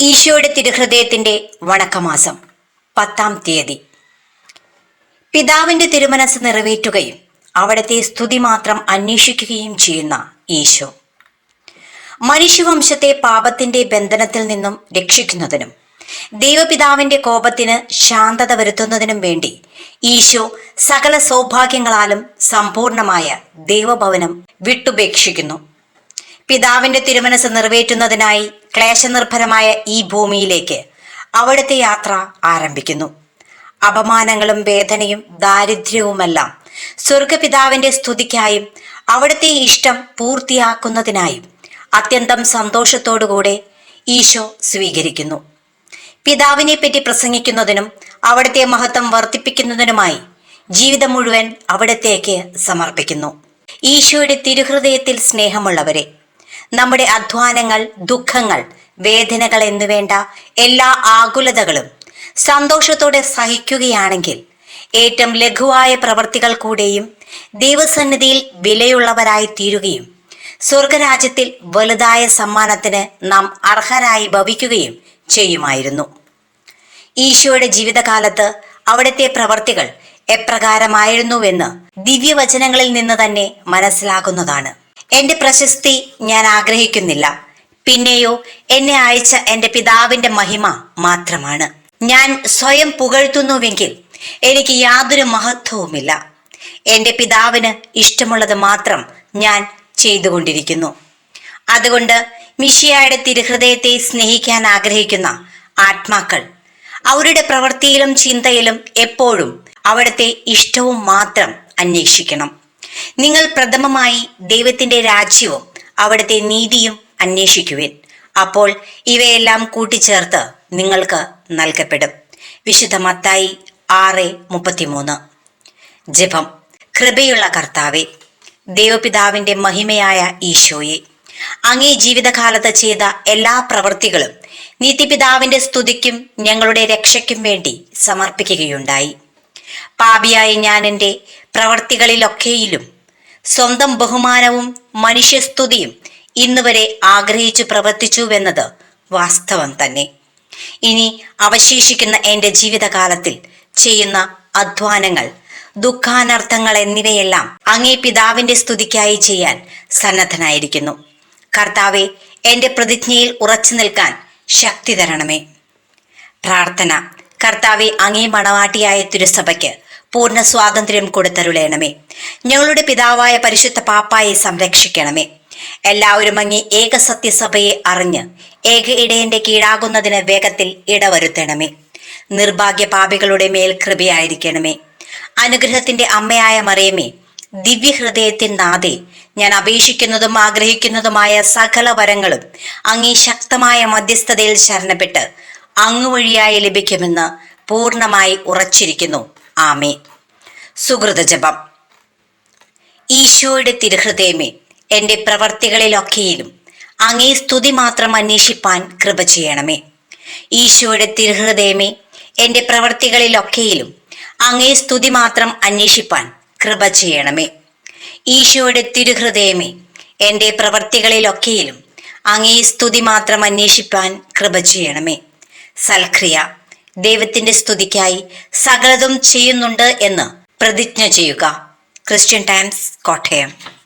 ഈശോയുടെ തിരുഹൃദയത്തിന്റെ വണക്കമാസം പത്താം തീയതി. പിതാവിന്റെ തിരുമനസ് നിറവേറ്റുകയും അവിടത്തെ സ്തുതി മാത്രം അന്വേഷിക്കുകയും ചെയ്യുന്ന ഈശോ. മനുഷ്യവംശത്തെ പാപത്തിന്റെ ബന്ധനത്തിൽ നിന്നും രക്ഷിക്കുന്നതിനും ദൈവപിതാവിന്റെ കോപത്തിന് ശാന്തത വരുത്തുന്നതിനും വേണ്ടി ഈശോ സകല സൗഭാഗ്യങ്ങളാലും സമ്പൂർണമായ ദൈവഭവനം വിട്ടുപേക്ഷിക്കുന്നു. പിതാവിന്റെ തിരുമനസ് നിറവേറ്റുന്നതിനായി ക്ലേശനിർഭരമായ ഈ ഭൂമിയിലേക്ക് അവിടുത്തെ യാത്ര ആരംഭിക്കുന്നു. അപമാനങ്ങളും വേദനയും ദാരിദ്ര്യവുമെല്ലാം സ്വർഗപിതാവിന്റെ സ്തുതിക്കായും അവിടുത്തെ ഇഷ്ടം പൂർത്തിയാക്കുന്നതിനായും അത്യന്തം സന്തോഷത്തോടുകൂടെ ഈശോ സ്വീകരിക്കുന്നു. പിതാവിനെ പറ്റി പ്രസംഗിക്കുന്നതിനും അവിടുത്തെ മഹത്വം വർദ്ധിപ്പിക്കുന്നതിനുമായി ജീവിതം മുഴുവൻ അവിടത്തേക്ക് സമർപ്പിക്കുന്നു. ഈശോയുടെ തിരുഹൃദയത്തിൽ സ്നേഹമുള്ളവരെ നമ്മുടെ അധ്വാനങ്ങൾ ദുഃഖങ്ങൾ വേദനകൾ എന്നുവേണ്ട എല്ലാ ആകുലതകളും സന്തോഷത്തോടെ സഹിക്കുകയാണെങ്കിൽ ഏറ്റവും ലഘുവായ പ്രവർത്തികൾ കൂടെയും ദൈവസന്നിധിയിൽ വിലയുള്ളവരായി തീരുകയും സ്വർഗരാജ്യത്തിൽ വലുതായ സമ്മാനത്തിന് നാം അർഹരായി ഭവിക്കുകയും ചെയ്യുമായിരുന്നു. ഈശോയുടെ ജീവിതകാലത്ത് അവിടുത്തെ പ്രവർത്തികൾ എപ്രകാരമായിരുന്നുവെന്ന് ദിവ്യവചനങ്ങളിൽ നിന്ന് തന്നെ മനസ്സിലാകുന്നതാണ്. എന്റെ പ്രശസ്തി ഞാൻ ആഗ്രഹിക്കുന്നില്ല. പിന്നെയോ എന്നെ അയച്ച എന്റെ പിതാവിന്റെ മഹിമ മാത്രമാണ്. ഞാൻ സ്വയം പുകഴ്ത്തുന്നുവെങ്കിൽ എനിക്ക് യാതൊരു മഹത്വവുമില്ല. എന്റെ പിതാവിന് ഇഷ്ടമുള്ളത് മാത്രം ഞാൻ ചെയ്തുകൊണ്ടിരിക്കുന്നു. അതുകൊണ്ട് മിഷിയായുടെ തിരുഹൃദയത്തെ സ്നേഹിക്കാൻ ആഗ്രഹിക്കുന്ന ആത്മാക്കൾ അവരുടെ പ്രവൃത്തിയിലും ചിന്തയിലും എപ്പോഴും അവിടുത്തെ ഇഷ്ടവും മാത്രം അന്വേഷിക്കണം. നിങ്ങൾ പ്രഥമമായി ദൈവത്തിന്റെ രാജ്യവും അവിടുത്തെ നീതിയും അന്വേഷിക്കുവിൻ. അപ്പോൾ ഇവയെല്ലാം കൂട്ടിച്ചേർത്ത് നിങ്ങൾക്ക് നൽകപ്പെടും. വിശുദ്ധമത്തായി ആറ് മുപ്പത്തിമൂന്ന്. ജപം. കൃപയുള്ള കർത്താവെ ദൈവപിതാവിന്റെ മഹിമയായ ഈശോയെ അങ്ങേ ജീവിതകാലത്ത് ചെയ്ത എല്ലാ പ്രവൃത്തികളും നീതിപിതാവിന്റെ സ്തുതിക്കും ഞങ്ങളുടെ രക്ഷയ്ക്കും വേണ്ടി സമർപ്പിക്കുകയുണ്ടായി. പാപിയായ ഞാൻ എന്റെ പ്രവർത്തികളിലൊക്കെയിലും സ്വന്തം ബഹുമാനവും മനുഷ്യസ്തുതിയും ഇന്നുവരെ ആഗ്രഹിച്ചു പ്രവർത്തിച്ചുവെന്നത് വാസ്തവം തന്നെ. ഇനി അവശേഷിക്കുന്ന എന്റെ ജീവിതകാലത്തിൽ ചെയ്യുന്ന അധ്വാനങ്ങൾ ദുഃഖാനർത്ഥങ്ങൾ എന്നിവയെല്ലാം അങ്ങേ പിതാവിന്റെ സ്തുതിക്കായി ചെയ്യാൻ സന്നദ്ധനായിരിക്കുന്നു. കർത്താവെ എന്റെ പ്രതിജ്ഞയിൽ ഉറച്ചു നിൽക്കാൻ ശക്തി തരണമേ. പ്രാർത്ഥന കർത്താവെ അങ്ങേ മണവാട്ടിയായ തിരുസഭയ്ക്ക് പൂർണ സ്വാതന്ത്ര്യം കൊടുത്തരുളയണമേ ഞങ്ങളുടെ പിതാവായ പരിശുദ്ധ പാപ്പായെ സംരക്ഷിക്കണമേ. എല്ലാവരും അങ്ങേ ഏക സത്യസഭയെ അറിഞ്ഞ് ഏക ഇടയന്റെ കീഴാകുന്നതിന് വേഗത്തിൽ ഇടവരുത്തണമേ. നിർഭാഗ്യ പാപികളുടെ മേൽ കൃപയായിരിക്കണമേ. അനുഗ്രഹത്തിന്റെ അമ്മയായ മറിയമേ ദിവ്യഹൃദയത്തിൻ നാഥേ ഞാൻ അപേക്ഷിക്കുന്നതും ആഗ്രഹിക്കുന്നതുമായ സകല വരങ്ങളും അങ്ങേ ശക്തമായ മധ്യസ്ഥതയിൽ ശരണപ്പെട്ട് അങ്ങ് വഴിയായി ലഭിക്കുമെന്ന് പൂർണമായി ഉറച്ചിരിക്കുന്നു. ആമേ സുഹൃത ജപം. ഈശോയുടെ തിരുഹൃദയമേ എന്റെ പ്രവർത്തികളിലൊക്കെയിലും അങ്ങേ സ്തുതി മാത്രം അന്വേഷിപ്പാൻ കൃപ ചെയ്യണമേ. ഈശോയുടെ തിരുഹൃദയമേ എന്റെ പ്രവർത്തികളിലൊക്കെയിലും അങ്ങേ സ്തുതി മാത്രം അന്വേഷിപ്പാൻ കൃപ ചെയ്യണമേ. ഈശോയുടെ തിരുഹൃദയമേ എന്റെ പ്രവർത്തികളിലൊക്കെയിലും അങ്ങേ സ്തുതി മാത്രം അന്വേഷിപ്പാൻ കൃപ ചെയ്യണമേ. സൽക്രിയ. ദൈവത്തിന്റെ സ്തുതിക്കായി സകലതും ചെയ്യുന്നുണ്ട് എന്ന് പ്രതിജ്ഞ ചെയ്യുക. Christian Times Kottayam.